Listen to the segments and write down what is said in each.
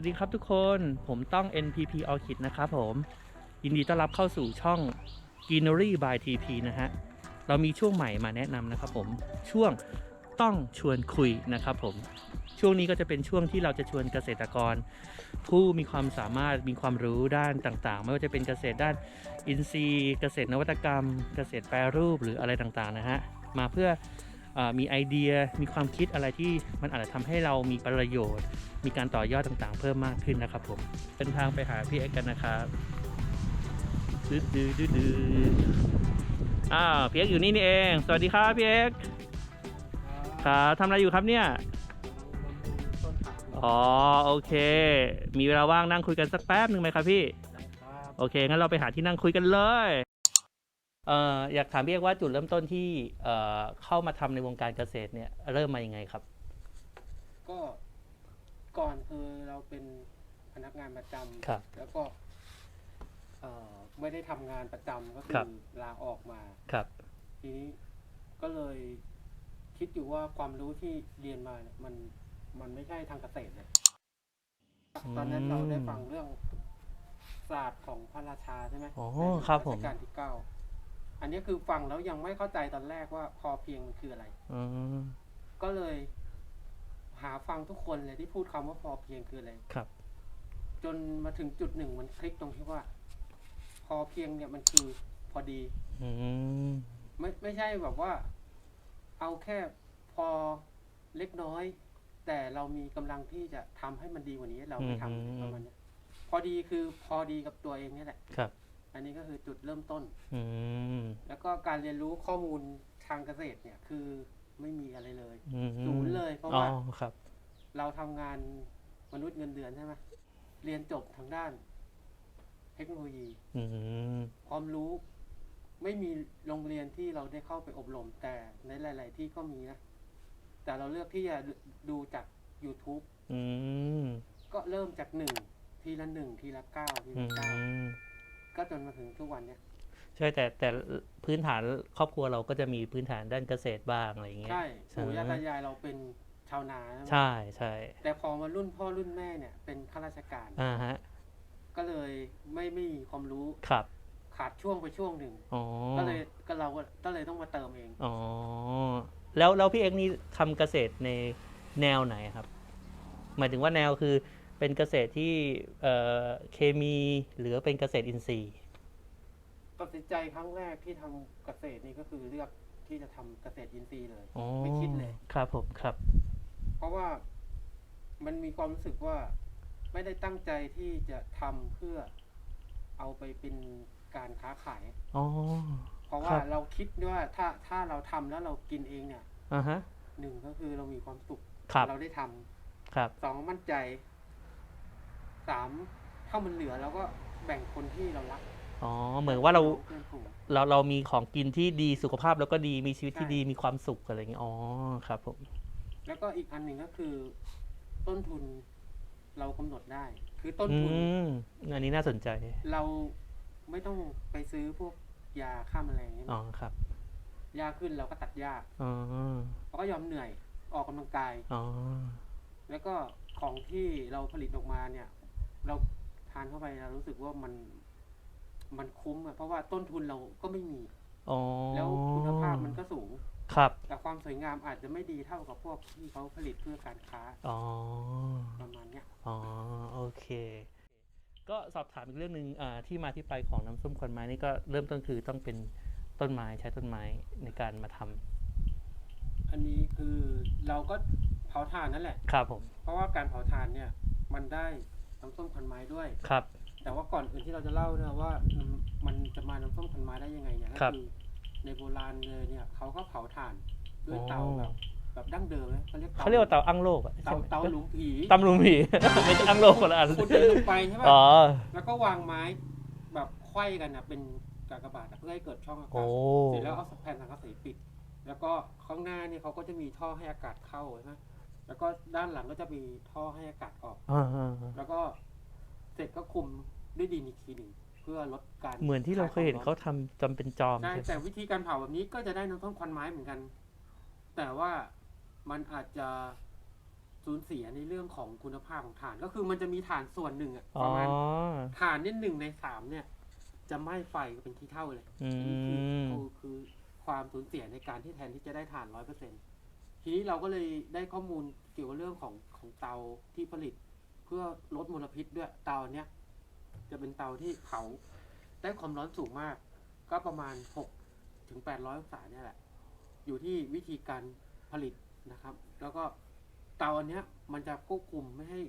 วัสดีครับทุกคนผมต้อง NPP Orchid นะครับผม ยินดีต้อนรับเข้าสู่ช่อง Greenery by TP นะฮะ เรามีช่วงใหม่มาแนะนำนะครับผม ช่วงต้องชวนคุยนะครับผม ช่วงนี้ก็จะเป็นช่วงที่เราจะชวนเกษตรกร ผู้มีความสามารถมีความรู้ด้านต่างๆ ไม่ว่าจะเป็นเกษตรด้านอินทรีย์ เกษตรนวัตกรรม เกษตรแปรรูปหรืออะไรต่างๆนะฮะ มาเพื่อ มีไอเดียมีความคิดอะไรที่มันอาจจะทำให้เรามีประโยชน์ มีการต่อยอดต่างๆ เพิ่มมากขึ้นนะครับผมเป็นทางไปหาพี่เอ็กซ์กันนะครับดืดดืดดืดดืดอ้าวพี่เอ็กซ์อยู่นี่นี่เอง สวัสดีครับพี่เอ็กซ์ครับทำอะไรอยู่ครับเนี่ยอ๋อโอเค มีเวลาว่างนั่งคุยกันสักแป๊บหนึ่งไหมครับพี่ โอเคงั้นเราไปหาที่นั่งคุยกันเลยเอ่ออยากถามพี่เอกว่าจุดเริ่มต้นที่เอ่อเข้ามาทำในวงการเกษตรเนี่ยเริ่มมายังไงครับ ก็ก่อนคือเราเป็นพนักงานประจำครับแล้วก็เอ่อไม่ได้ทำงานประจำก็คืครัอบลาออกมาครับ ทีนี้ก็เลยคิดอยู่ว่าความรู้ที่เรียนมาเนี่ยมันมันไม่ใช่ทางเกษตรเลยตอนนั้นเราได้ฟังเรื่องศาสตร์ของพระราชาใช่ไหมอ๋อในครับผมรัชกาลที่เก้า อันนี้คือฟังแล้วยังไม่เข้าใจตอนแรกว่าพอเพียงมันคืออะไรอืมก็เลย หาฟังทุกคนเลยที่พูดคำว่าพอเพียงคืออะไรครับ จนมาถึงจุดหนึ่งมันคลิกตรงที่ว่า พอเพียงเนี่ยมันคือพอดีอืมไม่ไม่ใช่แบบว่า เอาแค่พอเล็กน้อย แต่เรามีกำลังที่จะทำให้มันดีกว่านี้ เราไม่ทำประมาณเนี้ยพอดีคือพอดีกับตัวเองนี่แหละครับ อันนี้ก็คือจุดเริ่มต้น อืม แล้วก็การเรียนรู้ข้อมูลทางเกษตรเนี่ยคือไม่มีอะไรเลย อืมศูนย์เลยเพราะอ๋อว่าครับ เราทำงานมนุษย์เงินเดือนใช่ไหมเรียนจบทางด้าน เทคโนโลยี อืม ความรู้ไม่มีโรงเรียนที่เราได้เข้าไปอบรม แต่ในหลาย ๆ ที่ก็มีนะ แต่เราเลือกที่จะดูจาก YouTube อืม ก็เริ่มจากหนึ่งทีละหนึ่งทีละเก้าทีอืละเก้ามม ก็จนมาถึงทุกวันเนี้ยใช่แต่แต่พื้นฐานครอบครัวเราก็จะมีพื้นฐานด้านเกษตรบ้างอะไรอย่างเงี้ยใช่ใช่ปู่ย่าตายายเราเป็นชาวนาใช่ไหมใช่ใช่แต่พอมารุ่นพ่อรุ่นแม่เนี่ยเป็นข้าราชการอ่าฮะก็เลยไม่ไม่มีความรู้ครับ ขาดช่วงไปช่วงหนึ่งอ๋อก็เลยก็เราก็ก็เลยต้องมาเติมเองอ๋อแล้วแล้วพี่เอกนี่ทำเกษตรในแนวไหนครับ หมายถึงว่าแนวคือ เป็นเกษตรที่เอ่อเคมีหรือเป็นเกษตรอินทรีย์ตัดสินใจครั้งแรกที่ทำเกษตรนี่ก็คือเลือกที่จะทำเกษตรอินทรีย์เลย อ๋อไม่คิดเลย ครับผมครับ เพราะว่ามันมีความรู้สึกว่าไม่ได้ตั้งใจที่จะทำเพื่อเอาไปเป็นการค้าขาย อ๋อ เพราะว่าครับ เราคิดว่าถ้าถ้าเราทำแล้วเรากินเองเนี่ยอ่าฮะ หนึ่งก็คือเรามีความสุขครับ เราได้ทำครับ สองมั่นใจ สามถ้ามันเหลือเราก็แบ่งคนที่เรารักอ๋อเหมือนว่าเราเพื่อนฝูง เราเรามีของกินที่ดีสุขภาพแล้วก็ดีมีชีวิตที่ใช่ ดีมีความสุขอะไรอย่างเงี้ยอ๋อครับผมแล้วก็อีกอันหนึ่งก็คือ ต้นทุนเรากำหนดได้ คือต้นอืทุนมอันนี้น่าสนใจเราไม่ต้องไปซื้อพวกยาฆ่าแมลงใช่ไหมอ๋อครับยาขึ้นเราก็ตัดหญ้าอ๋อเราก็ยอมเหนื่อยออกกำลังกาย อ๋อแล้วก็ของที่เราผลิตออกมาเนี่ย เราทานเข้าไปเรารู้สึกว่ามัน มันคุ้มอะเพราะว่าต้นทุนเราก็ไม่มี อ๋อแล้วคุณภาพมันก็สูง ครับแต่ความสวยงามอาจจะไม่ดีเท่ากับพวกที่เขาผลิตเพื่อการค้าอ๋อประมาณเนี้ยอ๋อโอเค ก็สอบถามอีกเรื่องหนึ่งอ่าที่มาที่ไปของน้ำส้มควันไม้นี่ก็เริ่มต้นคือต้องเป็นต้นไม้ใช้ต้นไม้ในการมาทำอันนี้คือเราก็เผาถ่านนั่นแหละ ครับผม เพราะว่าการเผาถ่านเนี่ย มันได้ น้ำส้มควันไม้ด้วย ครับ แต่ว่าก่อนอื่นที่เราจะเล่าเนี่ยว่าน้ำมันจะมาน้ำส้มควันไม้ได้ยังไงเนี่ยก็ครับคือในโบราณเลยเนี่ยเขาก็เผาถ่านด้วยอ๋อเตาแบบแบบดั้งเดิมนะเขาเรียกเขาเรียกว่าเตาอั้งโลกอะเตาใช่ไหมเตาหลุมผีตำลุมผีไม่ใช่อั้งโลกคนละอันขุดดินลงไปใช่ป่ะอ๋อแล้วก็วางไม้แบบไขว้กันนะเป็นกากบาทอะเพื่อให้เกิดช่องอากาโอ้ศเสร็จแล้วเอาแผ่นสังกะสีปิด แล้วก็ข้างหน้าเนี่ยเขาก็จะมีท่อให้อากาศเข้าใช่ไหม แล้วก็ด้านหลังก็จะมีท่อให้อากาศออก อ่าอ่าอ่าแล้วก็เสร็จก็คุมด้วยดินอีกทีหนึ่งเพื่อลดการเหมือนที่เราเคยเห็นขเขาทำจำเป็นจอมใช่ใช่ไหมแต่วิธีการเผาแบบนี้ก็จะได้น้ำต้นควันไม้เหมือนกัน แต่ว่ามันอาจจะสสูญเสียในเรื่องของคุณภาพของถ่าน ก็คือมันจะมีถ่านส่วนหนึ่งอะอ๋ปอระมาณถ่านเนี่ยหนึ่งในสามเนี่ย จะไหม้ไฟเป็นที่เท่าเลย อือันนี้คือมคือคือความสูญเสียในการที่แทนที่จะได้ถ่านร้อยเปอร์เซ็น ทีนี้เราก็เลยได้ข้อมูลเกี่ยวกับเรื่องของของเตาที่ผลิต เพื่อลดมลพิษด้วยเตาเนี้ยจะเป็นเตาที่เผาได้ความร้อนสูงมาก ก็ประมาณหกถึงแปดร้อยองศาเนี่ยแหละ อยู่ที่วิธีการผลิตนะครับ แล้วก็เตาอันเนี้ย มันจะควบคุมไม่ให้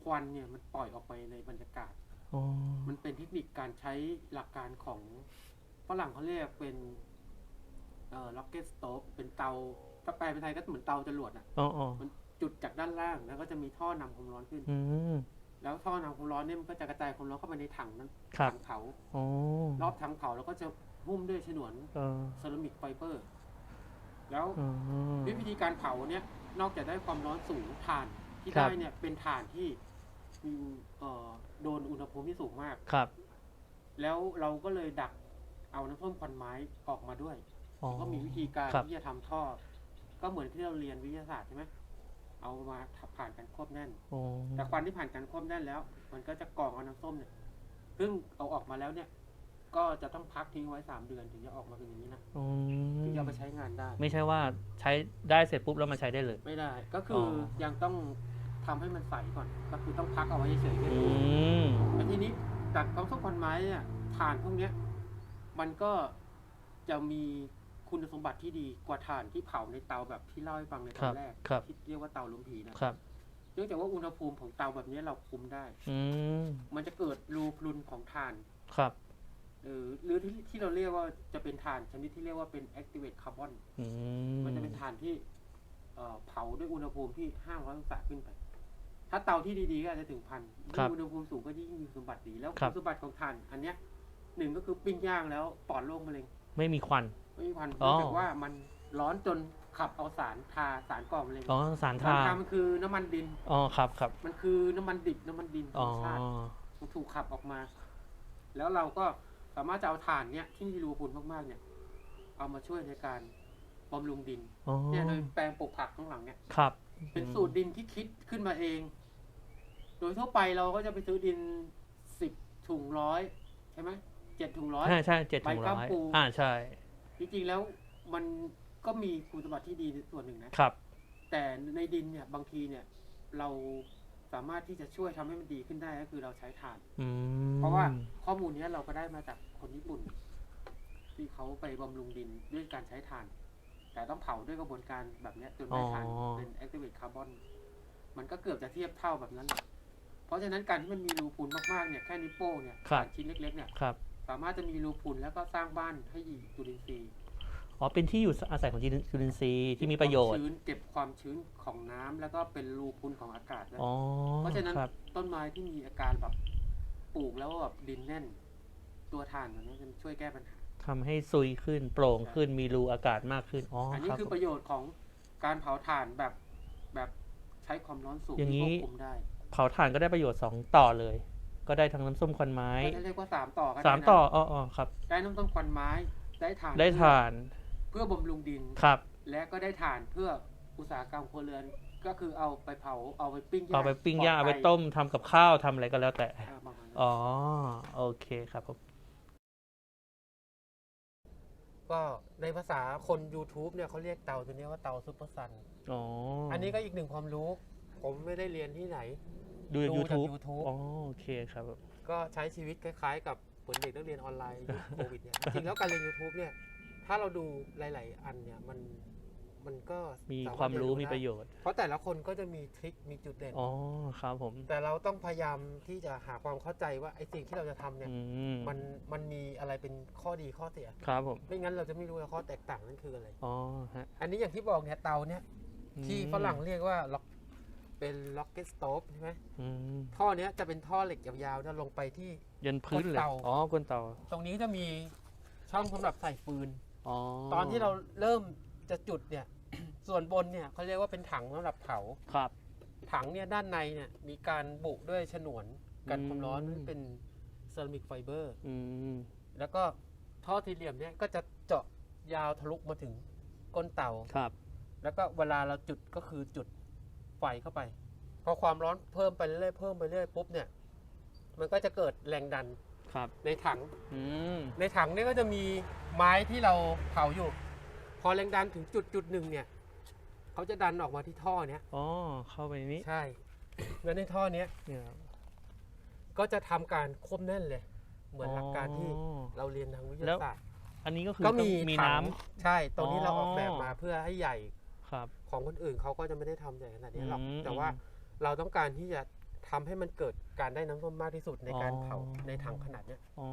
ควันเนี่ยมันปล่อยออกไปในบรรยากาศอ๋อมันเป็นเทคนิคการใช้หลักการของฝรั่งเขาเรียกเป็นเอ่อ rocket stove เป็นเตา ถ้าแปลเป็นไทยก็เหมือนเตาจรวดอะอ๋ออ๋อมันจุดจากด้านล่างแล้วก็จะมีท่อนำความร้อนขึ้น อืม แล้วท่อนำความร้อนเนี่ยมันก็จะกระจายความร้อนเข้าไปในถังนั้นครับ ถังเผา อ๋อรอบถังเผาแล้วก็จะหุ้มด้วยฉนวนเออเซรามิกไฟเบอร์ แล้ว อ๋อ ด้วยวิธีการเผาเนี่ยนอกจากได้ความร้อนสูงถ่านที่ครับ ได้เนี่ยเป็นถ่านที่มีเอ่อโดนอุณหภูมิที่สูงมาก ครับ แล้วเราก็เลยดักเอาน้ำส้มควันไม้ออกมาด้วย อ๋อ ก็มีวิธีการครับ ที่จะทำท่อ ก็เหมือนที่เราเรียนวิทยาศาสตร์ใช่ไหมเอามาทับผ่านการควบแน่นอ๋อแต่ควันที่ผ่านการควบแน่นแล้ว มันก็จะกรองเอาน้ำส้มเนี่ย ซึ่งเอาออกมาแล้วเนี่ย ก็จะต้องพักทิ้งไว้สามเดือนถึงจะออกมาเป็นอย่างนี้นะอ๋อถึงจะเอาไปใช้งานได้ ไม่ใช่ว่าใช้ได้เสร็จปุ๊บแล้วมาใช้ได้เลย ไม่ได้ ก็คือออ ยังต้องทำให้มันใสก่อน ก็คือต้องพักเอาไว้เฉยๆไม่อืรู้ ม แต่ทีนี้จากน้ำส้มควันไม้เนี่ยถ่านพวกเนี้ย มันก็จะมี คุณสมบัติที่ดีกว่าถ่านที่เผาในเตาแบบที่เล่าให้ฟังในตคอรับนแรกครับ ที่เรียกว่าเตาลมผีนะ ครับ เนื่องจากว่าอุณหภูมิของเตาแบบนี้เราคุมได้ อืมมันจะเกิดรูพรุนของถ่าน ครับเออหรือที่ที่เราเรียกว่าจะเป็นถ่านชนิดที่เรียกว่าเป็น activate carbon อืมมันจะเป็นถ่านที่เอ่อเผาด้วยอุณหภูมิที่500องศาขึ้นไป ถ้าเตาที่ดีๆก็อาจจะถึงพันยิ่งอุณหภูมิสูงก็ยิ่งมีคุณสมบัติดีแล้วคุณสมบัติของถ่านอันเนี้ยหนึ่งก็คือปิ้งย่างแล้วปลอดโรคมะเร็ง ไม่มีควันไม่มีควันอ๋อเนื่องจากว่ามันร้อนจนขับเอาสารทาสารก่อมะเร็งอ๋อสารสารทาทามันคือน้ำมันดิน อ๋อครับครับมันคือน้ำมันดิบน้ำมันดินธรอ๋อรมชาติมันถูกขับออกมา แล้วเราก็สามารถจะเอาถ่านเนี้ยที่มีรูพุนมากๆเนี่ย เอามาช่วยในการบำรุงดิน อ๋อเนี่ยโดยแปลงปลูกผักข้างหลังเนี่ย ครับเป็นสูตรดินที่คิดขึ้นมาเอง โดยทั่วไปเราก็จะไปซื้อดินสิบถุงร้อยใช่ไหมเจ็ดถุงร้อย ใช่ใช่เจ็ดใบถึงข้าร้วอยปู อ่าใช่ จริงๆแล้วมันก็มีคุณสมบัติที่ดีในส่วนหนึ่งนะ ครับ แต่ในดินเนี่ยบางทีเนี่ย เราสามารถที่จะช่วยทำให้มันดีขึ้นได้ก็คือเราใช้ถ่าน อืมเพราะว่าข้อมูลเนี้ยเราก็ได้มาจากคนญี่ปุ่น ที่เขาไปบำรุงดินด้วยการใช้ถ่าน แต่ต้องเผาด้วยกระบวนการแบบเนี้ยจนได้ถ่านเป็น activate carbon มันก็เกือบจะเทียบเท่าแบบนั้นเพราะฉะนั้นการที่มันมีรูพุนมากๆเนี่ยแค่นิ้วโป้งเนี่ยถ่านชิ้นเล็กๆเนี่ย ครับ สามารถจะมีรูพุนแล้วก็สร้างบ้านให้ยีจุลินทรีย์อ๋อเป็นที่อยู่อาศัยของจุลินจุลินทรีย์ที่มีประโยชน์เก็บความชื้นเก็บความชื้นของน้ำแล้วก็เป็นรูพุนของอากาศด้วยอ๋อเพราะฉะนั้นครับต้นไม้ที่มีอาการแบบปลูกแล้วแบบดินแน่น ตัวถ่านมันนี้จะช่วยแก้ปัญหาทำให้ซุยขึ้นโปร่งขึ้นมีรูอากาศมากขึ้นอ๋ออันอนี้ครับคือประโยชน์ของการเผาถ่านแบบแบบใช้ความร้อนสูงอย่างนี้ที่ควบคุมได้เผาถ่านก็ได้ประโยชน์สองต่อเลย ก็ได้ทั้งน้ำส้มควันไม้ก็จะเรียกว่าสามต่อกันสามต่ออ๋ออ๋อครับ ได้น้ำต้มควันไม้ ได้ถ่านได้ถ่าน เพื่อบำรุงดินครับ และก็ได้ถ่านเพื่ออุตสาหกรรมครัวเรือนก็คือเอาไปเผาเอาไปปิ้งย่างเอาไปปิ้งย่างเอาปลไปดภัยต้มทำกับข้าวทำอะไรก็แล้วแต่อ่าประมาณนั้นอ๋อ โอเคครับผมก็ในภาษาคน YouTube เนี่ยเขาเรียกเตาตัวนี้ว่าเตาซุปเปอร์ซัน อ๋อ อัอันนี้ก็อีกหนึ่งความรู้ ผมไม่ได้เรียนที่ไหน ดูจากดูจาก YouTube YouTube อ๋อโอเคครับผมก็ใช้ชีวิตคล้ายๆ กับเหมือนเด็กนักเรียนออนไลน์ยุคโควิดเนี่ยจริงๆแล้วการเรียน YouTube เนี่ย ถ้าเราดูหลาย ๆ อันเนี่ยมันมันก็มีสถความรู้เยนมีได้ประโยชน์เพราะแต่ละคนก็จะมีทริคมีจุดเด่น อ๋อครับผม แต่เราต้องพยายามที่จะหาความเข้าใจว่าไอ้สิ่งที่เราจะทำเนี่ย อืมมันมันมีอะไรเป็นข้อดีข้อเสีย ครับผม ไม่งั้นเราจะไม่รู้ว่าข้อแตกต่างนั่นคืออะไร อ๋อฮะอันนี้อย่างที่บอกเนี่ยเตาเนี่ย ที่อืมฝรั่งเรียกว่าล็อก เป็น rocket stove ใช่ไหมอืมท่อเนี้ยจะเป็นท่อเหล็กยาวๆจะลงไปที่ ยันพื้นเลยก้นเตา อ๋อก้นเตาตรงนี้จะมีช่องสำหรับใส่ฟืน อ๋อตอนที่เราเริ่มจะจุดเนี่ย ส่วนบนเนี่ยเขาเรียกว่าเป็นถังสำหรับเผา ครับ ถังเนี่ยด้านในเนี่ยมีการบุด้วยฉนวนกันอืมความร้อนที่เป็นเซรามิกไฟเบอร์ อืมแล้วก็ท่อสี่เหลี่ยมเนี่ยก็จะเจาะยาวทะลุมาถึงก้นเตา ครับ แล้วก็เวลาเราจุดก็คือจุด ไฟเข้าไป พอความร้อนเพิ่มไปเรื่อยๆเพิ่มไปเรื่อยปุ๊บเนี่ย มันก็จะเกิดแรงดันครับในถังอืมในถังเนี่ยก็จะมีไม้ที่เราเผาอยู่ พอแรงดันถึงจุดจุดหนึ่งเนี่ยเขาจะดันออกมาที่ท่อเนี้ยอ๋อเข้าไปนี้ใช่แล้วในท่อเนี้ยเนี่ยครับก็จะทำการควบแน่นเลย เหมือนหลักการที่อ๋อ เราเรียนทางวิทแล้ยาวศาสตร์ อันนี้ก็คือก็มีต้องมีถัน้ำงใช่ ตรงนี้เราออกแบบอ๋อมาเพื่อให้ใหญ่ ครับของคนอื่นเขาก็จะไม่ได้ทำใหญ่ขนาดนี้หรอก อืมแต่ว่าเราต้องการที่จะทำให้มันเกิดการได้น้ำส้มมากที่สุดในการเผาอ๋อในถังขนาดเนี้ยอ๋อ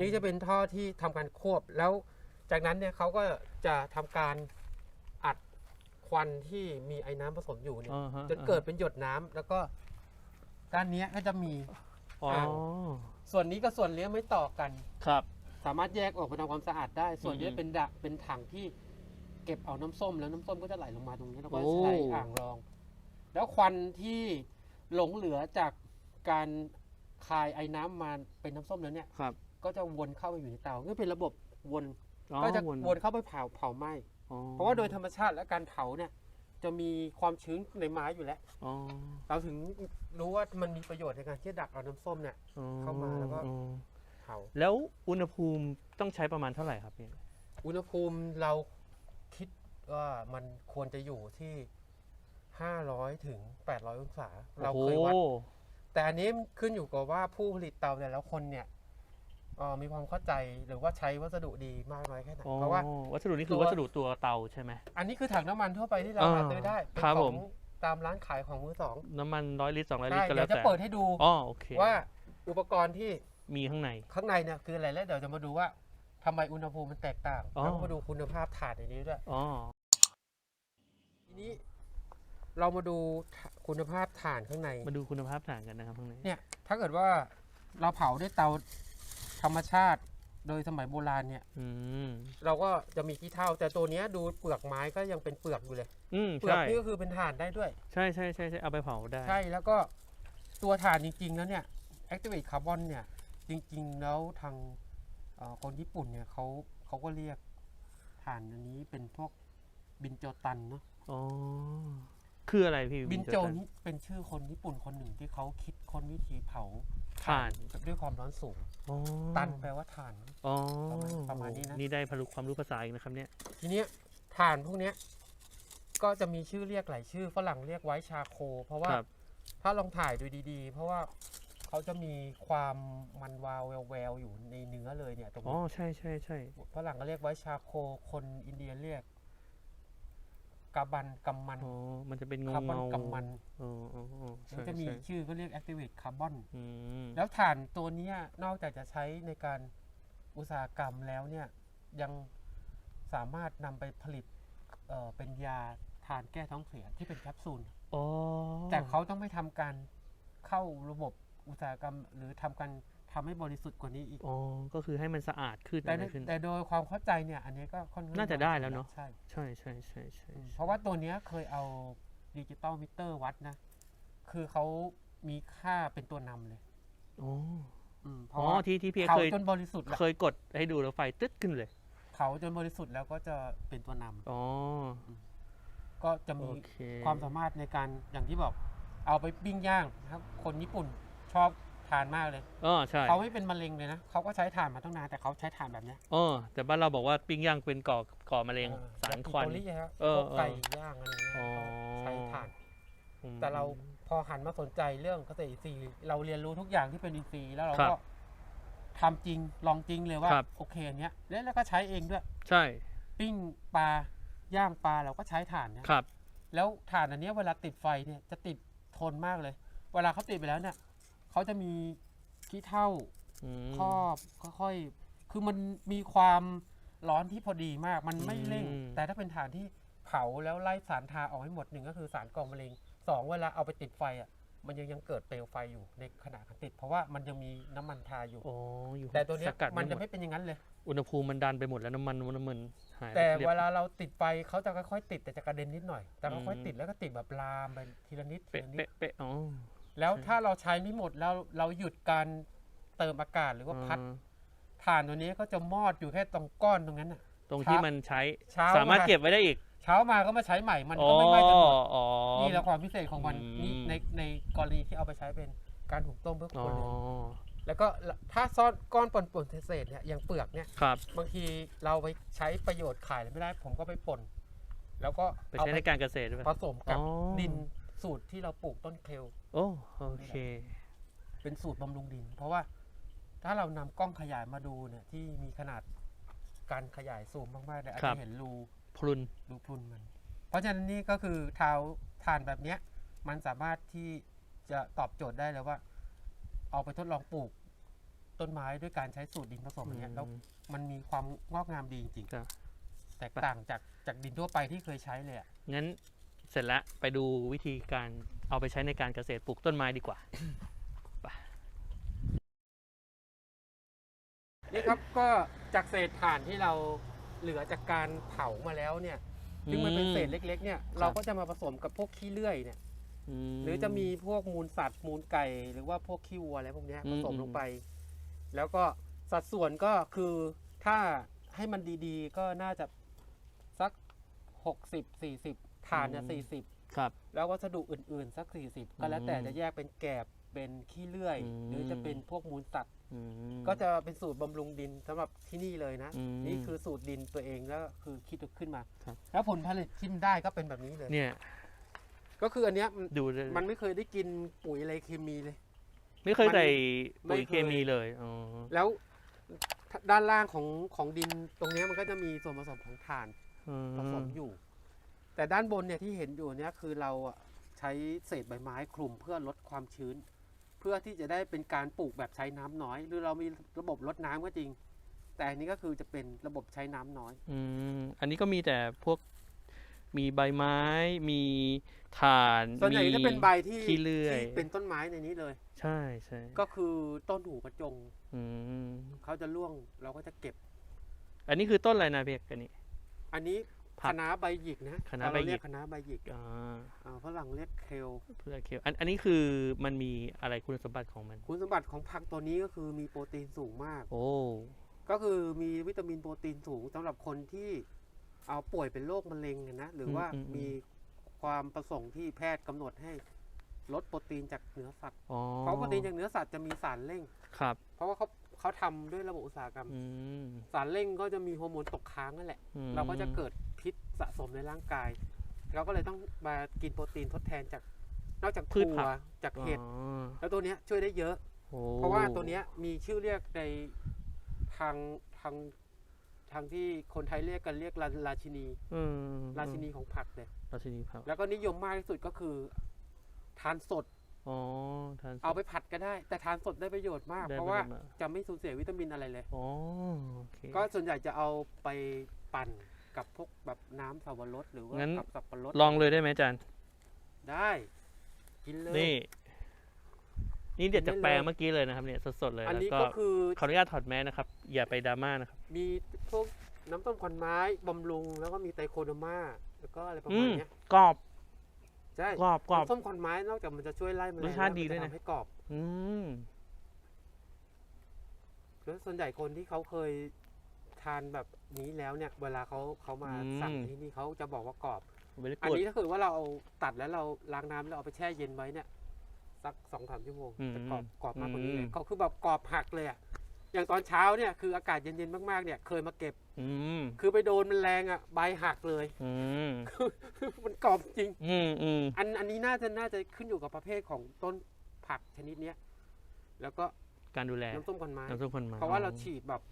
นี่จะเป็นท่อที่ทำการควบแล้วจากนั้นเนี่ยเขาก็จะทำการอัดควันที่มีไอ้น้ำผสมอยู่เนี่ย อ่าฮะจนเกิดเป็นหยดน้ำแล้วก็ด้านเนี้ยก็จะมี อ๋ออ่า ส่วนนี้กับส่วนเลี้ยงไม่ต่อกัน ครับ สามารถแยกออกมาทำความสะอาดได้ ส่วนนี้อืม เป็นดะเป็นถังที่ เก็บเอาน้ำส้มแล้วน้ำส้มก็จะไหลลงมาตรงนี้แล้วก็โอ้ ใช้อ่างรอง แล้วควันที่หลงเหลือจากการคายไอ้น้ำมาเป็นน้ำส้มแล้วเนี่ย ครับก็จะวนเข้าไปอยู่ในเตาก็เป็นระบบวน อ๋อก็จะวนวนเข้าไปเผาเผาไหม้ อ๋อเพราะว่าโดยธรรมชาติและการเผาเนี่ย จะมีความชื้นในไม้อยู่แล้ว อ๋อเราถึงรู้ว่ามันมีประโยชน์ในการที่จะดักเอาน้ำส้มเนี่ย อ๋อเข้ามาแล้วก็ อ๋อเผา แล้วอุณหภูมิต้องใช้ประมาณเท่าไหร่ครับเนี่ยอุณหภูมิเรา คิดว่ามันควรจะอยู่ที่500ถึง800องศา เราเคยวัดโอ้โหแต่อันนี้ขึ้นอยู่กับว่าผู้ผลิตเตาแต่ละคนเนี่ยเอ่อมีความเข้าใจหรือว่าใช้วัสดุดีมากน้อยแค่ไหนอ๋อเพราะว่าวัสดุนี้คือตัววัสดุตัวเตาใช่ไหมอันนี้คือถังน้ำมันทั่วไปที่เราอ่าหาซื้อได้เป็นครับขผองมตามร้านขายของมือสองน้ำมันร้อยลิตรสองร้อยลิตใช่รก็เดี๋แล้ยววจะแต่เปิดให้ดูอ๋อโอเคว่าอุปกรณ์ที่มีข้างในข้างในเนี่ยคืออะไรแล้วเดี๋ยวจะมาดูว่า ทำไมอุณหภูมิมันแตกต่างอ๋อ แล้วก็มาดูคุณภาพถ่านในนี้ด้วยอ๋อ ทีนี้เรามาดูคุณภาพถ่านข้างใน มาดูคุณภาพถ่านกันนะครับข้างในเนี่ย ถ้าเกิดว่าเราเผาด้วยเตาธรรมชาติ โดยสมัยโบราณเนี่ย อืม เราก็จะมีขี้เถ้าแต่ตัวเนี้ยดูเปลือกไม้ก็ยังเป็นเปลือกอยู่เลย อืม เปลือกใช่ นี่ก็คือเป็นถ่านได้ด้วย ใช่ใช่ใช่ใช่เอาไปเผาได้ ใช่แล้วก็ตัวถ่านจริงๆแล้วเนี่ย activate carbon เนี่ย จริง ๆ แล้วทางเอ่อ คนญี่ปุ่นเนี่ยเขาเขาก็เรียกถ่านอันนี้เป็นพวกบินโจตันเนาะอ๋อคืออะไรพี่บินโจตันี่เป็นชื่อคนญี่ปุ่นคนหนึ่งที่เขาคิดค้นวิธีเผาถ่านด้วยความร้อนสูงอ๋อตันแปลว่าถ่านอ๋อประมาณประมาณนี้นะนี่ได้พลุความรู้ภาษาอีกนะครับเนี่ย ทีเนี้ยถ่านพวกเนี้ย ก็จะมีชื่อเรียกหลายชื่อฝรั่งเรียกไว้ชาโค เพราะว่าครับถ้าลองถ่ายดูดี ๆ เพราะว่า เขาจะมีความมันวาวแววๆอยู่ในเนื้อเลยเนี่ยตรงอ๋อนี้ใช่ใช่ใช่ฝรั่งก็เรียกไว้ชาโคคนอินเดียเรียกกาบันกัมมันอ๋อมันจะเป็นเงาคาร์บอนเงากัมมันอ๋ออ๋ออ๋อแล้ใช่วจะมีใช่ชื่อก็เรียก activate carbon อืมแล้วถ่านตัวเนี้ยนอกจากจะใช้ในการอุตสาหกรรมแล้วเนี่ยยังสามารถนำไปผลิตเอ่อเป็นยาทานแก้ท้องเสียที่เป็นแคปซูล อ๋อแต่เขาต้องไม่ทำการเข้าระบบ อุตสาหกรรมหรือทำการทำให้บริสุทธิ์กว่านี้อีกอ๋อก็คือให้มันสะอาดขึ้นแต่อะไรในขึ้นแต่โดยความเข้าใจเนี่ย อันนี้ก็ค่อนข้างน่าจะได้แล้วเนอะใช่ใช่ใช่ใช่ใช่อืมใช่เพราะว่าตัวเนี้ยเคยเอาดิจิตอลมิเตอร์วัดนะ คือเขามีค่าเป็นตัวนำเลยอ๋ออืมเพอ๋อราะว่าที่ที่พี่เผาเคยจนบริสุทธิ์แล้วเคยกดให้ดูแล้วไฟตึ๊ดขึ้นเลยเผาจนบริสุทธิ์แล้วก็จะเป็นตัวนำอ๋อก็จะมีโอเคความสามารถในการอย่างที่บอก เอาไปปิ้งย่างนะครับ คนญี่ปุ่น ชอบทานมากเลยอ๋อใช่เขาไม่เป็นมะเร็งเลยนะเขาก็ใช้ถ่านมาตั้งนานแต่เขาใช้ถ่านแบบเนี้ยอ๋อแต่บ้านเราบอกว่าปิ้งย่างเป็นก่อก่อมะเร็งเออสารควันแบบอิโตลิครับเออพวกไก่เออย่างอะไรเงี้ยอ๋อก็ใช้ถ่านอืมแต่เราพอหันมาสนใจเรื่องเกษตรอินทรีย์เราเรียนรู้ทุกอย่างที่เป็นอินทรีย์แล้วเราครัก็บทำจริงลองจริงเลยว่าครับโอเคอันเนี้ยแล้วเราก็ใช้เองด้วย ใช่ ปิ้งปลาย่างปลาเราก็ใช้ถ่านเนี่ยครับ แล้วถ่านอันเนี้ยเวลาติดไฟเนี่ยจะติดทนมากเลย เวลาเขาติดไปแล้วเนี่ย เขาจะมีขี้เท่าอืมครอบค่อยๆคือมันมีความร้อนที่พอดีมาก มันไม่เร่งอืมแต่ถ้าเป็นถ่านที่เผาแล้วไล่สารทาออกให้หมดหนึ่งก็คือสารก่อมะเร็งสองเวลาเอาไปติดไฟอะมันยังยังเกิดเปลวไฟอยู่ในขณะติด เพราะว่ามันยังมีน้ำมันทาอยู่อ๋ออยู่ แต่ตัวเนี้สยกัดมันจะหดไม่เป็นอย่างนั้นเลย อุณหภูมิมันดันไปหมดแล้วน้ำมันน้ำมันหายแต่เรียบเวลาเราติดไฟเขาจะค่อยๆติดแต่จะกระเด็นนิดหน่อย แต่ค่อยอืมๆติดแล้วก็ติดแบบลามไปทีละนิดทีเป๊ะละนิดเป๊ะเป๊ะอ๋อ แล้วใช่ถ้าเราใช้ไม่หมดแล้วเราหยุดการเติมอากาศหรือว่าพัดอ่าถ่านตัวนี้ก็จะมอดอยู่แค่ตรงก้อนตรงนั้นน่ะ ตรงที่เช้ามันใช้เช้าสามารถมาเก็บไว้ได้อีก เช้ามาก็มาใช้ใหม่มันก็ไม่ไหม้จนหมดอ๋อนี่แหละความพิเศษของมันอืมนี่ในในกรณีที่เอาไปใช้เป็นการหุงต้มเพื่อคอ๋อนเลยแล้วก็ถ้าซ่อนก้อนป่นๆเศษๆเนี่ยอย่างเปลือกเนี่ยครับบางทีเราไปใช้ประโยชน์ขายไม่ได้ ผมก็ไปป่น แล้วก็ไปเอาใช้ไปในการเกษตรด้วยผปะสมกับอ๋อดิน สูตรที่เราปลูกต้นเคลโอ้โอเค เป็นสูตรบำรุงดิน เพราะว่าถ้าเรานำกล้องขยายมาดูเนี่ยที่มีขนาดการขยายซูมมากๆเนี่ยอาจครัจะบ เห็นรูพรุนรูพรุนมัน เพราะฉะนั้นนี่ก็คือเท้าทานแบบเนี้ย มันสามารถที่จะตอบโจทย์ได้เลยว่า เอาไปทดลองปลูกต้นไม้ด้วยการใช้สูตรดินผสมอย่างเงี้ยแล้วมันมีความงอกงามดีจริงครับๆแตกต่างจากจากดินทั่วไปที่เคยใช้เลยอะ งั้น เสร็จแล้วไปดูวิธีการเอาไปใช้ในการเกษตรปลูกต้นไม้ดีกว่า นี่ครับก็จากเศษถ่านที่เราเหลือจากการเผามาแล้วเนี่ยซึ่งมันเป็นเศษเล็ก ๆ เนี่ยเราก็จะมาผสมกับพวกขี้เลื่อยเนี่ยมหรือจะมีพวกมูลสัตว์มูลไก่ หรือว่าพวกขี้วัวอะไรพวกเนี้ยอืผมสมอืมลงไป แล้วก็สัดส่วนก็คือถ้าให้มันดีๆ ก็น่าจะสัก60 40 ถ่านเนี่ย40ครับ แล้ววัสดุอื่นๆ สัก40ก็แล้วแต่จะแยกเป็นแกบเป็นขี้เลื่อยอืมหรือจะเป็นพวกมูลสัตว์อืมก็จะเป็นสูตรบำรุงดินสำหรับที่นี่เลยนะอืมนี่คือสูตรดินตัวเองแล้วก็คือคิดขึ้นมาครับแล้วผลผลิตที่มันได้ก็เป็นแบบนี้เลยเนี่ย ก็คืออันเนี้ยมันดูเลยมันไม่เคยได้กินปุ๋ยอะไรเคมีเลย ไม่เคยใส่ไม่ปุ๋ยเคเคยมีเลยอ๋อแล้วด้านล่างของของดินตรงเนี้ยมันก็จะมีส่วนผสมของถ่านอืมผสมอยู่ แต่ด้านบนเนี่ยที่เห็นอยู่เนี่ยคือเราอะใช้เศษใบไม้คลุมเพื่อลดความชื้น เพื่อที่จะได้เป็นการปลูกแบบใช้น้ำน้อย หรือเรามีระบบลดน้ำก็จริง แต่อันนี้ก็คือจะเป็นระบบใช้น้ำน้อย อืมอันนี้ก็มีแต่พวกมีใบไม้ มีถ่านส่วนใหญ่มีจะเป็นใบที่ขี้เลื่อยที่เป็นต้นไม้ในนี้เลย ใช่ใช่ก็คือต้นหูกระจง อืมเขาจะร่วงเราก็จะเก็บ อันนี้คือต้นอะไรนะเพียกอันนี้ อันนี้ ผัก คะน้าใบหยิกนะคะน้าเราเรียใบหยิกกคะน้าใบหยิกอ่าอ่าฝรั่งเรียกเคล เพื่อเคียวอันอันนี้คือมันมีอะไรคุณสมบัติของมัน คุณสมบัติของผักตัวนี้ก็คือมีโปรตีนสูงมาก โอ้ ก็คือมีวิตามินโปรตีนสูงสำหรับคนที่เอาป่วยเป็นโรคมะเร็งนะหรือว่ามีความประสงค์ที่แพทย์กำหนดให้ลดโปรตีนจากเนื้อสัตว์อ๋อเพราะโปรตีนจากเนื้อสัตว์จะมีสารเร่ง ครับเพราะว่าเขาเขาทำด้วยระบบอุตสาหกรรม อืมสารเร่งก็จะมีฮอร์โมนตกค้างนั่นแหละ อืมเราก็จะเกิดพิษ สะสมในร่างกาย เราก็เลยต้องมากินโปรตีนทดแทนจากนอกจากพืชถั่ผัวกจากเห็ดอ๋อแล้วตัวเนี้ยช่วยได้เยอะ โอ้เพราะว่าตัวเนี้ยมีชื่อเรียกในทางทางทางที่คนไทยเรียกกันเรียกราราชินี อืมราชินีของผักเลยราชินีผักแล้วก็นิยมมากที่สุดก็คือ ทานสดอ๋อทานเอาไปผัดก็ได้ แต่ทานสดได้ประโยชน์มาก ได้เพราะว่าประโยชน์มากจะไม่สูญเสียวิตามินอะไรเลย อ๋อโอเคก็ส่วนใหญ่จะเอาไปปั่น กับพวกแบบน้ำสับปะรดหรือว่างั้น กับสับปะรดลองเลยได้ไหมอาจารย์ ได้ กินเลย นี่ นี่เด็ดจากได้เลยแปลงเมื่อกี้เลยนะครับ เนี่ยสดๆเลยอันแล้วนี้ก็ก็คือขออนุญาตถอดแมสนะครับ อย่าไปดราม่านะครับ มีพวกน้ำต้มควันไม้บำรุง แล้วก็มีไตโคโดมาแล้วก็อะไรประอืมาณมเนี้ยกรอบใช่กรอบกรอบ น้ำส้มควันไม้นอกจากมันจะช่วยไล่แมลงรสชาติแล้ดีด้วยนะ มัจทำให้กรอบอืม แล้วส่วนใหญ่คนที่เขาเคย ทานแบบนี้แล้วเนี่ย เวลาเขาเขามาอืมสั่งที่นี่เขาจะบอกว่ากรอบเวลอันกูดนี้ถ้าเกิดว่าเราเอาตัดแล้วเราล้างน้ำแล้วเอาไปแช่เย็นไว้เนี่ยสักสองสามชั่วโมงอืมจะกรอบกรอบมากกว่านี้เลอืยม เขาคือแบบกรอบหักเลยอะอย่างตอนเช้าเนี่ยคืออากาศเย็นๆมากๆเนี่ยเคยมาเก็บ อืมคือไปโดนมันแรงอะใบหักเลย อืมมันกรอบจริง อืมอืมอันอันนี้น่าจะน่าจะขึ้นอยู่กับประเภทของต้นผักชนิดเนี้ยแล้วก็การดูแลน้ำส้มควันไม้น้ำส้มคนมาเพราะว่าเราฉีดแบบ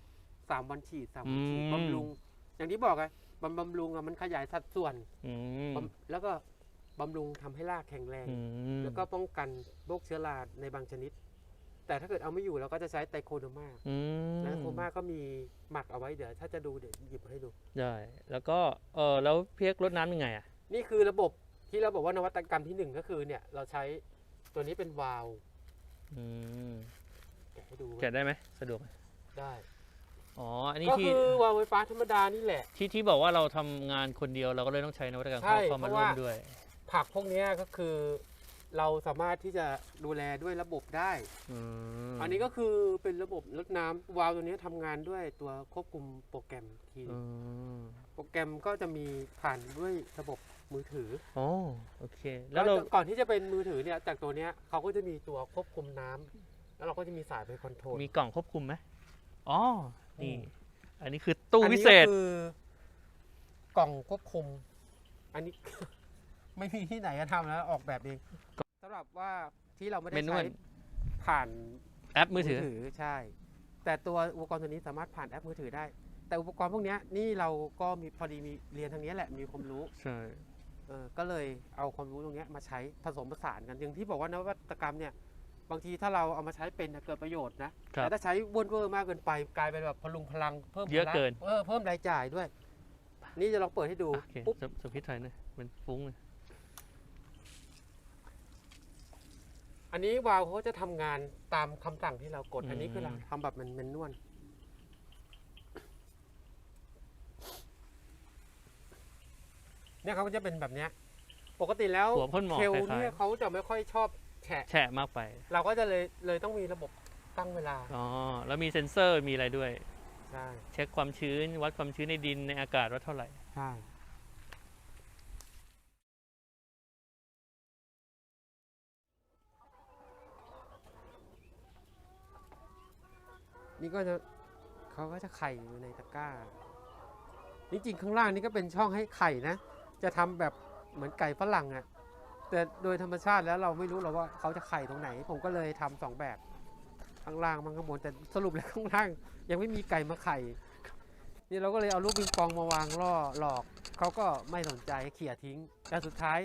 สามวันฉีดสามวันฉีดอืม บำรุง อย่างที่บอกไงบำบำรุงอะมันขยายสัดส่วนอืมบำแล้วก็บำรุงทำให้รากแข็งแรง อืมแล้วก็ป้องกันโรคเชื้อราในบางชนิด แต่ถ้าเกิดเอาไม่อยู่เราก็จะใช้ไตโคโดมาอืมไตโคโดมาก็มีหมักเอาไว้เดี๋ยว ถ้าจะดูเดี๋ยวหยิบมาให้ดู ได้แล้วก็เออแล้วเพียกรดน้ำยังไงอะนี่คือระบบที่เราบอกว่านวัตกรรมที่หนึ่งก็คือเนี่ยเราใช้ตัวนี้เป็นวาล์วอืมแกะให้ดูแกะได้ไหมสะดวกไหมได้ อ๋อ อันนี้ก็ที่คือวาล์วไฟฟ้าธรรมดานี่แหละ ที่ที่บอกว่าเราทำงานคนเดียวเราก็เลยต้องใช้นวัตกรรมใช่เข้าเข้ามาเพราะร่วมว่า ด้วย ผักพวกเนี้ยก็คือ เราสามารถที่จะดูแลด้วยระบบได้ อืมอันนี้ก็คือเป็นระบบลดน้ำวาล์วตัวนี้ทำงานด้วยตัวควบคุมโปรแกรมทีอืมโปรแกรมก็จะมีผ่านด้วยระบบมือถือโอ้โอเค แล้แล้ววเราก่อนที่จะเป็นมือถือเนี่ยจากตัวเนี้ยเขาก็จะมีตัวควบคุมน้ำแล้วเราก็จะมีสายไปคอนโทรลมีกล่องควบคุมไหม อ๋อ นี่อืมอันนี้คือตู้อันพินี้เศษก็คือกล่องควบคุม อันนี้ ไม่มีที่ไหนจะทำแล้วออกแบบเองสำหรับว่าที่เราไม่ได้เมนูใช้ผ่านแอปมือถือ ใช่ แต่ตัวอุปกรณ์ตัวนี้สามารถผ่านแอปมือถือได้ แต่อุปกรณ์พวกเนี้ยนี่เราก็มีพอดีมีเรียนทางเนี้ยแหละมีความรู้ ใช่ เออก็เลยเอาความรู้ตรงเนี้ยมาใช้ผสมผสานกันอย่างที่บอกว่านวัตกรรมเนี่ย บางทีถ้าเราเอามาใช้เป็นนะเกิดประโยชน์นะ ครับ แต่ถ้าใช้เวอร์เวอร์มากเกินไปกลายเป็นแบบพลุงพลังเพิ่มเยอะภาระเกิน เออเพิ่มรายจ่ายด้วย นี่จะลองเปิดให้ดูโอเคปุ๊บสสพิษไทยนะมันฟุ้งเลยอันนี้วาล์วเขาจะทำงานตามคำสั่งที่เรากด อันนี้คือเราทำแบบมันมันนวลเนี่ยเขาก็จะเป็นแบบเนี้ย ปกติแล้วหัวพ่นหมอกเคลคล้ายเนี่ยเขาจะไม่ค่อยชอบ แฉะๆแฉะมากไป เราก็จะเลยเลยต้องมีระบบตั้งเวลา อ๋อ แล้วมีเซ็นเซอร์มีอะไรด้วย ใช่ เช็คความชื้น วัดความชื้นในดินในอากาศว่าเท่าไหร่ ใช่นี่ก็จะเขาก็จะไข่อยู่ในตะกร้าจริงๆข้างล่างนี่ก็เป็นช่องให้ไข่นะ จะทำแบบเหมือนไก่ฝรั่งอะ่ะ แต่โดยธรรมชาติแล้วเราไม่รู้หรอกว่าเขาจะไข่ตรงไหน ผมก็เลยทำสองแบบข้างล่างมันข้างบนแต่สรุปแล้วข้างล่าง ยังไม่มีไก่มาไข่นี่เราก็เลยเอาลูกปิงปองมาวางล่อหลอกเขาก็ไม่สนใจเขี่ยทิ้ง แต่สุดท้าย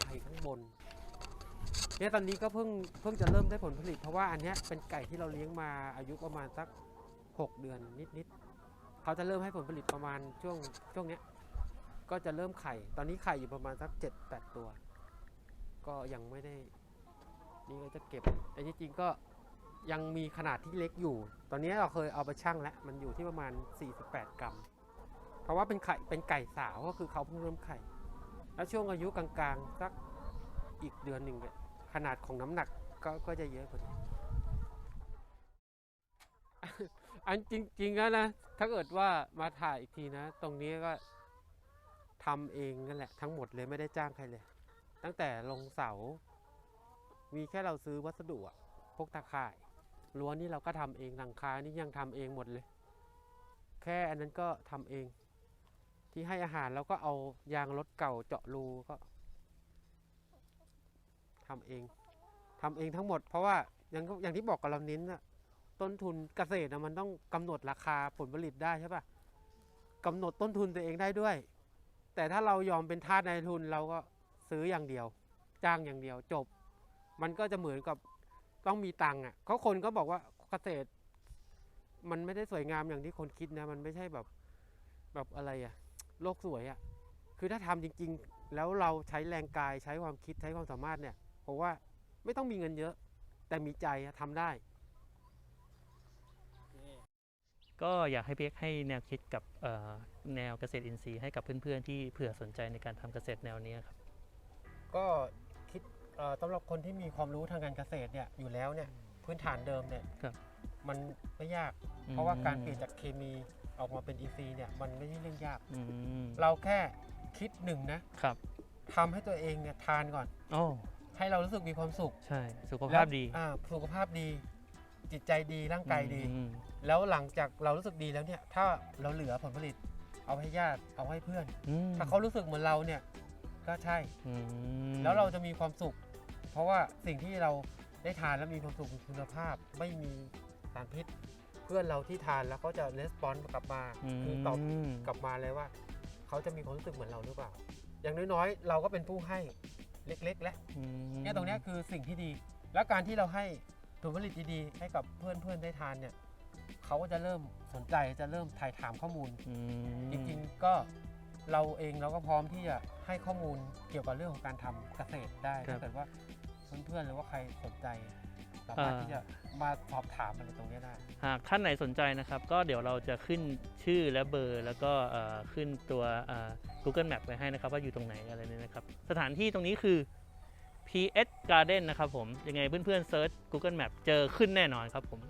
ไข่ข้างบนเนี่ยตอนนี้ก็เพิ่งเพิ่งจะเริ่มได้ผลผลิต เพราะว่าอันนี้เป็นไก่ที่เราเลี้ยงมาอายุประมาณสัก 6 เดือนนิดๆเขาจะเริ่มให้ผลผลิตประมาณช่วงช่วงเนี้ยก็จะเริ่มไข่ ตอนนี้ไข่อยู่ประมาณสัก 7-8 ตัว ก็ยังไม่ได้ นี่ก็จะเก็บแต่จริงๆก็ยังมีขนาดที่เล็กอยู่ ตอนนี้เราเคยเอาไปชั่งแล้ว มันอยู่ที่ประมาณ 48 กรัม เพราะว่าเป็นไข่เป็นไก่สาวก็คือเขาเพิ่งเริ่มไข่ แล้วช่วงอายุกลางๆสักอีกเดือนหนึ่งเนี่ยขนาดของน้ำหนักก็ก็จะเยอะกว่านี้อันจริงๆแล้วนะ ถ้าเกิดว่ามาถ่ายอีกทีนะ ตรงนี้ก็ทำเองนั่นแหละทั้งหมดเลยไม่ได้จ้างใครเลย ตั้งแต่ลงเสา มีแค่เราซื้อวัสดุอะพวกตาข่ายรั้วนี่เราก็ทำเองหลังคานี่ยังทำเองหมดเลย แค่อันนั้นก็ทำเอง ที่ให้อาหารเราก็เอายางรถเก่าเจาะรูก็ทำเองทำเองทั้งหมด เพราะว่าอย่างอย่างที่บอกกับเราเน้นอะต้นทุนเกษตรอะมันต้องกำหนดราคาผลผลิตได้ใช่ปะกำหนดต้นทุนตัวเองได้ด้วย แต่ถ้าเรายอมเป็นทาสนายทุนเราก็ ซื้ออย่างเดียว จ้างอย่างเดียวจบ มันก็จะเหมือนกับต้องมีตังค์อะเขาคนก็บอกว่าเกษตร มันไม่ได้สวยงามอย่างที่คนคิดนะมันไม่ใช่แบบแบบอะไรอะโลกสวยอะคือถ้าทำจริง ๆ แล้วเราใช้แรงกายใช้ความคิดใช้ความสามารถเนี่ยผมว่าไม่ต้องมีเงินเยอะ แต่มีใจอะทำได้ ก็อยากให้เปียกให้แนวคิดกับแนวเกษตรอินทรีย์ให้กับเพื่อนๆที่เผื่อสนใจในการทำเกษตรแนวนี้ครับ ก็คิดเอ่อสำหรับคนที่มีความรู้ทางการเกษตรเนี่ยอยู่แล้วเนี่ยพื้นฐานเดิมเนี่ยครับมันไม่ยากอืมเพราะว่าการเปลี่ยนจากเคมีออกมาเป็นอีซีเนี่ยมันไม่ใช่เรื่องยาก อืมเราแค่คิดหนึ่งนะครับทำให้ตัวเองเนี่ยทานก่อน โอ้ให้เรารู้สึกมีความสุขใช่สุขภาพดีแล้วอ่าสุขภาพดี จิตใจดีร่างกายดี อืมแล้วหลังจากเรารู้สึกดีแล้วเนี่ยถ้าเราเหลือผลผลิต เอาให้ญาติเอาให้เพื่อน อืมถ้าเขารู้สึกเหมือนเราเนี่ย ก็ใช่ อืมแล้วเราจะมีความสุข เพราะว่าสิ่งที่เราได้ทานแล้วมีความสุขมีคุณภาพ ไม่มีสารพิษ เพื่อนเราที่ทานแล้วเขาจะレスปอนส์กลับมา คือตอบมกลับมาเลยว่า เขาจะมีความรู้สึกเหมือนเราหรือเปล่า อย่างน้อยๆ เราก็เป็นผู้ให้เล็กๆ และอืมเนี่ยตรงเนี้ยคือสิ่งที่ดี แล้วการที่เราให้ผลผลิตดีๆ ให้กับเพื่อนๆได้ทานเนี่ยเขาก็จะเริ่มสนใจจะเริ่มถ่ายถามข้อมูล อืมจริงๆก็ เราเองเราก็พร้อมที่จะให้ข้อมูลเกี่ยวกับเรื่องของการทำเกษตรได้ถ้าเกิดว่าเพื่อนๆหรือว่าใครสนใจสามารถที่จะมาสอบถามอะไรตรงเนี้ยได้หากท่านไหนสนใจนะครับ ก็เดี๋ยวเราจะขึ้นชื่อและเบอร์ แล้วก็เอ่อขึ้นตัวเอ่อ Google Map ไว้ให้นะครับ ว่าอยู่ตรงไหนอะไรเนี่ยนะครับ สถานที่ตรงนี้คือ P PS Garden นะครับผม ยังไงเพื่อนๆเซิร์ช Google Map เจอขึ้นแน่นอนครับผม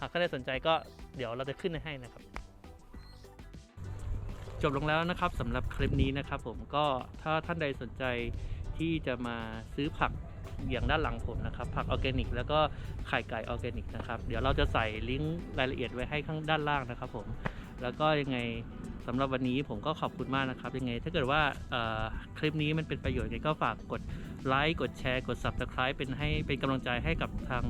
หากใครได้สนใจก็เดี๋ยวเราจะขึ้นให้นะครับ จบลงแล้วนะครับสำหรับคลิปนี้นะครับ ผมก็ถ้าท่านใดสนใจที่จะมาซื้อผักอย่างด้านหลังผมนะครับ ผักออร์แกนิก แล้วก็ไข่ไก่ออร์แกนิกนะครับ เดี๋ยวเราจะใส่ลิงก์รายละเอียดไว้ให้ข้างด้านล่างนะครับ ผมแล้วก็ยังไงสำหรับวันนี้ผมก็ขอบคุณมากนะครับ ยังไง ถ้าเกิดว่าคลิปนี้มันเป็นประโยชน์ยังไงก็ฝากกด ไลค์กดแชร์ กด Subscribe เป็นให้เป็นกำลังใจให้กับทาง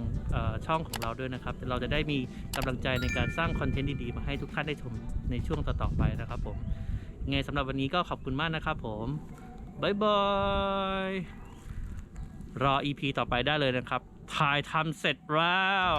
ช่องของเราด้วยนะครับ เราจะได้มีกำลังใจในการสร้างคอนเทนต์ดีๆ มาให้ทุกท่านได้ชมในช่วงต่อๆไปนะครับผมยังไงสำหรับวันนี้ก็ขอบคุณมากนะครับผมบายบายรอ EP ต่อไปได้เลยนะครับ ถ่ายทำเสร็จแล้ว